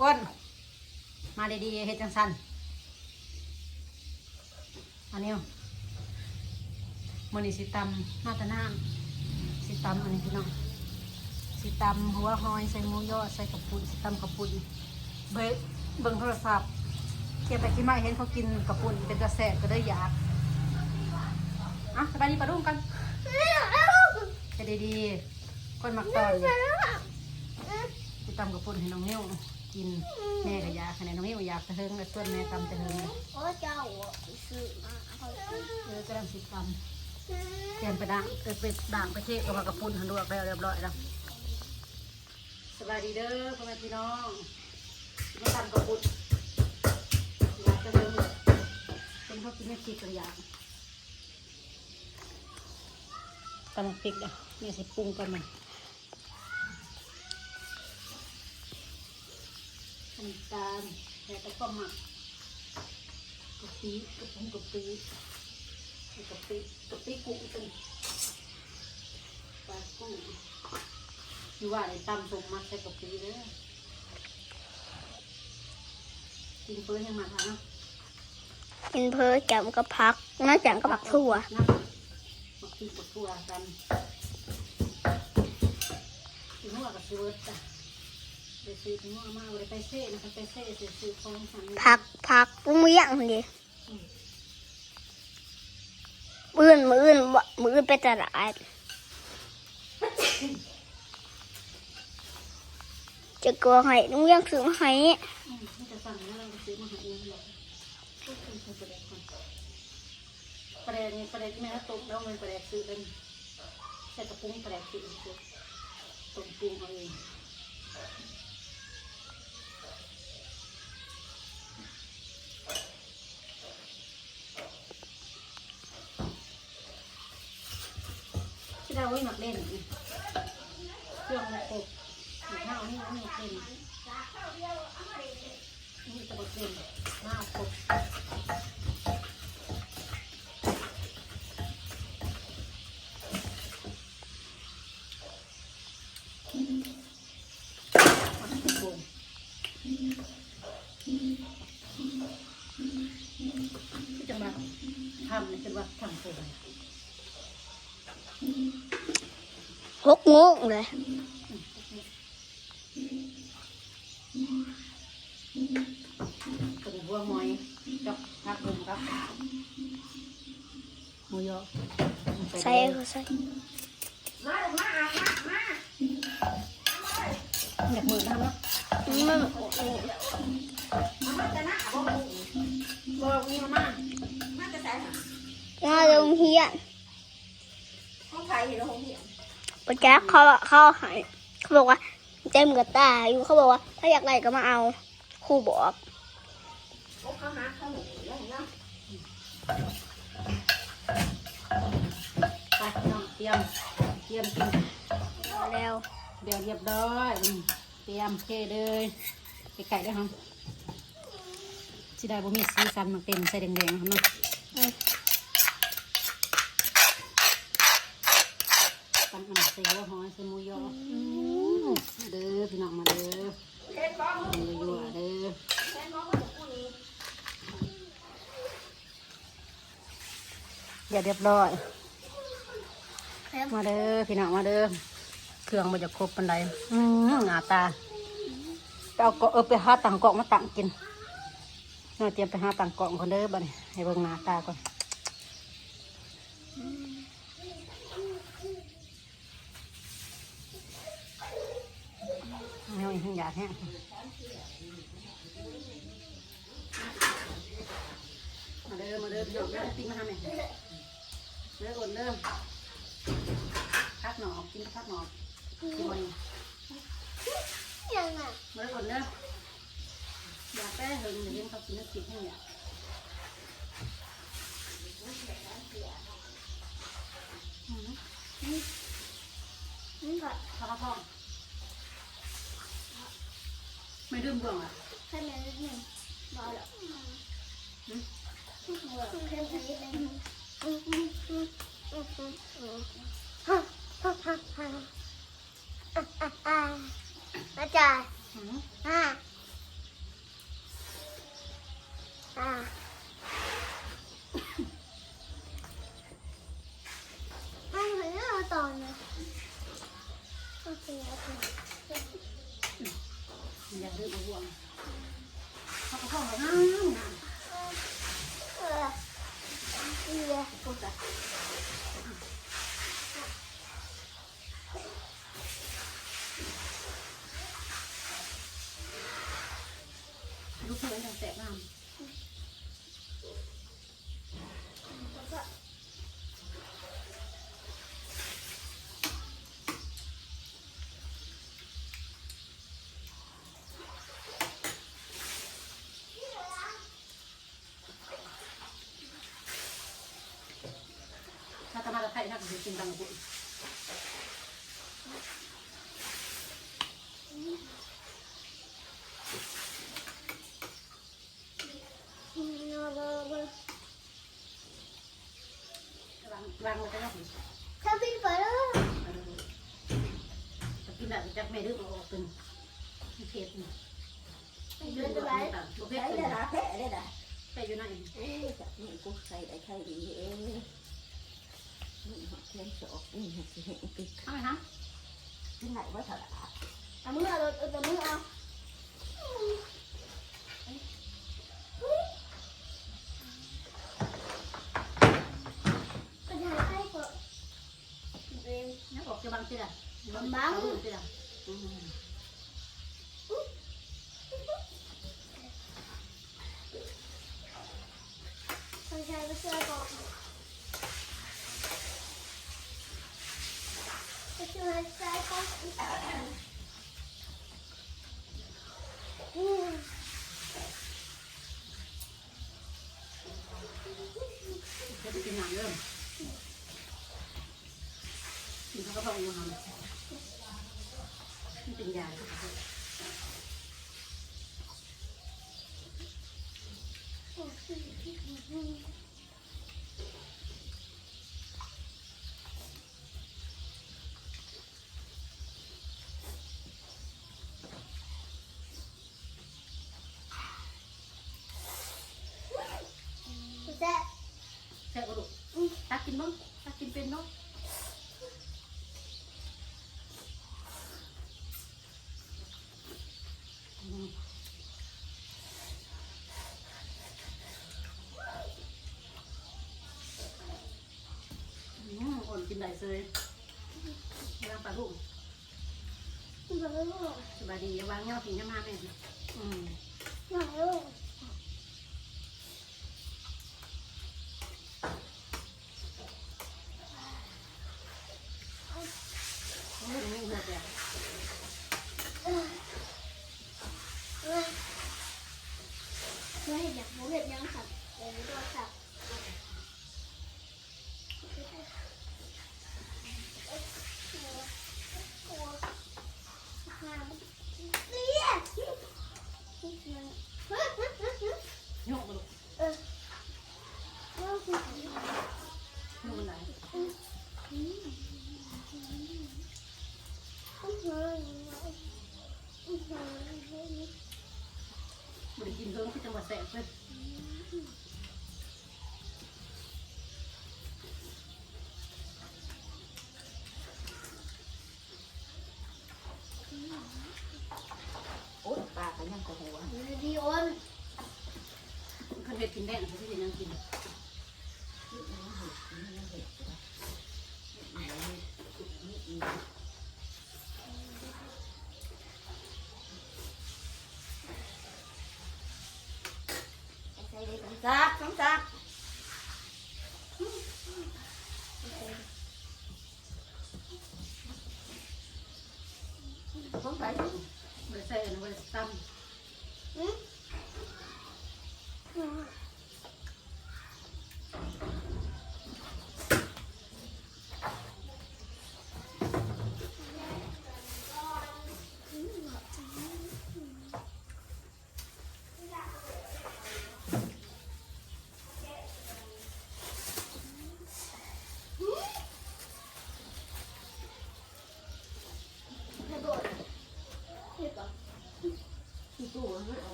กอ้นมาดีๆเฮ็ดจังสันอันนี้มันนี่สิตำมาแตะน้ำสิตำอันนี้พี่น้องสิตำหัวหอยใส่หมูยอใส่กระปุนสิตำกระปุนเบิ่งเบิ่งโทรศัพท์เกี่ยวไปกินมาเห็นเขากินกระปุนเป็นกระแสก็ได้อยากอะสบายดีปะรุ่งกันจะดีๆคนมักตอนเนี่ยไปตำกับปุ่นให้น้องนิ้ว กินแม่ก็อยากให้น้องนิ้วอยากตะเฮงแล้วส่วนแม่ตำตะเฮงเลยโอ้เจ้าซื้อมาเอาไปเออกระดังสิตำเตรียมไปด่างเออไปด่างไปเทศกับมากระปุ่นหันลวกแล้วเรียบร้อยแล้วสบายดีเด้อพ่อแม่พี่น้องมาตำกระปุ่นอยากตะเฮิงเป็นพวกกินไม่พริกกันอยางตำพริกอะแม่ใส่ปรุงกันมัน น้ำตาลแล้วก็หมักกะปิกระปุกกะปิกะปิกะปิกุ้งตึงปลากุ้งอยู่ว่าในตำส้มมักใส่กะปิเด้อกินเพื่อนยังมาทานเนาะกินเพอแกมกับพักน่าจังกับผักถั่วนะมักกินกับถั่วกันกินหัวกับซีเวิร์ดจ้ะไป ซื้อถึงหัวมาไปไปเซ่นะคะไปเซ่ซื้อซื้อของสั่งพักพักลุงเมี่ยงดิมืออื่นมืออื่นบ่มืออื่นไปตลาดจะกลัวให้ลุงเมี่ยงซื้อมาให้อืมมันจะสั่งแล้วเราจะซื้อมาหาเองหรอกก็คือคือประเด็กคนประเด็กนี่ประเด็กแม่ถ้าตกแล้วมันประเด็กซื้อเป็นใส่กระปุ้งประเด็กซื้อซื้อตรงปรุงเอาเอง ยหมักเล่นเครื่องมันกบข้าวนี่หมักเล่นนี่ตะบกเล่นหน้าครบมันเป็นวงที่จะมาทำนี่คือว่าทำตัวอะไร หกโมงเลยกระดูกวัวหอยกับผักบุ้งครับหมูยอใส่เขาใส่อยากมือทำแล้วมันบอกนี่มาน่าลงเฮียนห้องไฟเห็นห้องเหี่ย ปแจ๊กเขาเขาหายเขาบอกว่าเต็มกับตาอยู่เขาบอกว่า ถ้าอยากได้ก็มาเอาครูบอกเขาหาเขาหนูแล้วเนาะไปน้องเตรียมเตรียมกินแล้วเดี๋ยวเรียบร้อยอืมเตรียมเทเลยไปไก่ได้ครับสิได้บ่มีสีสันมันเต็มใส่แดงๆครับเนาะ อืม ตั้งอันใส่หัวหอยใส่หมูยอมาเด้อพี่น้องมาเด้อเล่นบ้องหมูยั่วเด้อเล่นบ้องกับผู้นี้เดี๋ยวเรียบร้อย มาเด้อพี่น้องมาเด้อเครื่องมันจะครบปันใดอืมหน้าตาเอาเกาะเออไปหาตังเกาะมาตังกินเราเตรียมไปหาตังเกาะคนเด้อบัดนี้ให้เบิ่งหน้าตาก่อน เอาอีกอยากแห้งมาเด้อมาเด้อพี่น้องเด้อติ๊กมาทำไงเด้อคนเด้อพักหนอกกินพักหนอกกินมันยังไงเมื่อก่อนเนอะอยากแป้หึงเห็นเขากินน้ำจิตให้เนี่ยอืมนี่ก่อนข้าวท้อง ไม่ดื่มบ่วงอ่เพิ่มนหนึ่งบอหรอกเพิ่มนิดหนึ่งมาจ่ายอ่าอ่าไม่เหมือนเราต่อเลยโอเคโอเค อย่าดื้อบ่วงเขาก็เข้ามาน้ำเออเออพูดจ้ะลูกเพื่อนแตกน้ำ ถ้าตมาจะไข่ถ้าจะกินตังกุ่นอืมเอาเบอร์เบอร์วางวางมันก็ได้สิถ้าพี่ไปแล้วจะกินแบบจากแม่ดื้อมาออกเป็นเผ็ดนี่เดือนจะไรตัวใช้เผ็ดได้ละแพ้ได้ละแต่อยู่ไหนเอ๊ะจากนี่กูใส่ได้ใครดีเอ๊ะนี่หักแขนสอกนี่หักสิเห็นติดทำไมฮะที่ไหนว่าถลาเอามือเอาเอามือเอาปัญหาใครก็เองนักออกจะบังติดอะติดอะคน cycles. แซ่บกระดูกตักกินมั้งตักกินเป็นเนาะอืมอ่อนกินได้เลยวางปลาลูกแบบนี้ลูกสบายดีวางเงาผีเงามาแม่อืมหน่อยลูก โอ้ยไม่เหนื่อยเลย เออเออไม่เห็นอย่างหมูเห็ดยังสับเดี๋ยวนี้ตัวสับเรียก โยกกระดูก เออเออ โยกมันไหลบริกินเพิ่มที่จังหวัดแสบเพิ่น โอ๊ยปลากันยังกระหัว ดีโอน คนเห็ดกินแดงเขาที่ยังกินใส่ได้สองซักสองซักสองซักบริใส่อันบริตอื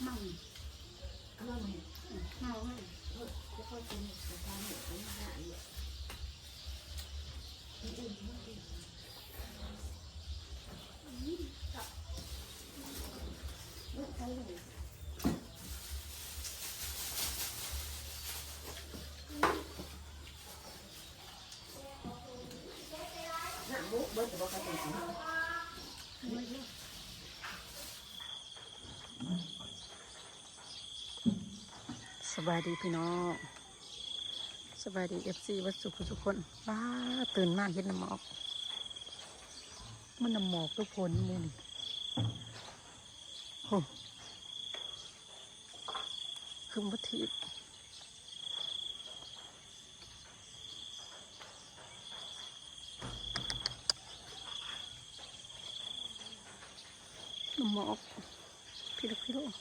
mỏng mỏng màu này ừ, cái con cái con này cái dạng này cái đường nó đi Hãy subscribe cho kênh Ghiền Mì Gõ Để không bỏ lỡ những video hấp dẫn บายดีพี่น้องสบายดีเอฟซีวัดสุขทุกคนว้าตื่นมากเห็นน้ำหมอก มันน้ำหมอกทุกคนเลยนี่โอ้คือวัตถิน้ำหมอกพี่ลูกพี่ลูก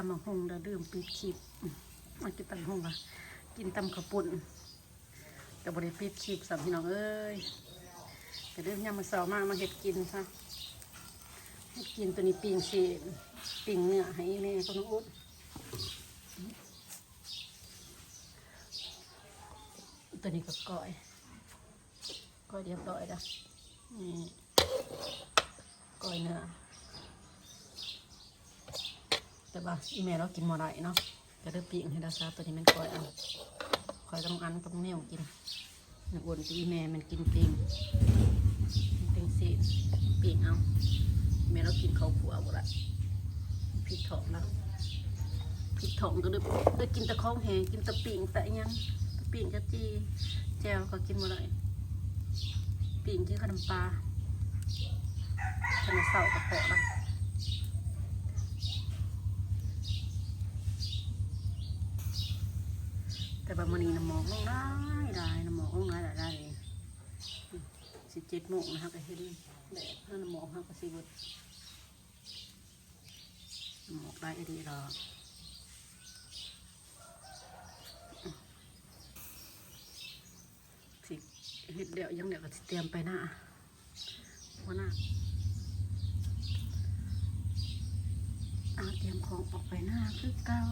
ตำมะฮงแล้วดื่มปิดคลิปมากินตำมะฮงละกินตำข้าปุ่นแต่บริปิดคลิปสามพี่น้องเอ้ยแต่เรื่องยามมาสาร์มากมาเห็ดกินซะเห็ดกินตัวนี้ปิงสีปิงเนื้อให้แม่ก็น้องอุ๊บตัวนี้ก็ก้อยก้อยเรียบร้อยแล้วนี่ก้อยเนื้อ แต่ว่าอีเมลเรากินมดได้เนาะก็ได้ปีกให้ดาซาตัวนี้มันคอยเอาคอยต้องอันกับเนี่ยวกินนักวนที่อีเมลมันกินปิงปิงสีปีกเอาอีเมลเรากินข้าวผัวบ่ละพริกถองแล้วพริกถองก็ได้ได้กินต่ข้องแหงกินต่ปิงแต่ยังแต่ปิงกะจีแจวก็กินหมดได้ปิงกินขนมปลาขนมเสากับเปาะละ แต่บางวันนี้น้ำหมอกลงได้ได้น้ำหมอกลงได้ได้ได้สิบเจ็ดโมงนะครับก็เห็นแดดน้ำหมอกครับก็สิบดน้ำหมอกได้ดีหรอกสิเห็ดเดี๋ยวยังเดี๋ยวก็เตรียมไปหน้าว่าหน้าอาเตรียมของออกไปหน้าคือเก่า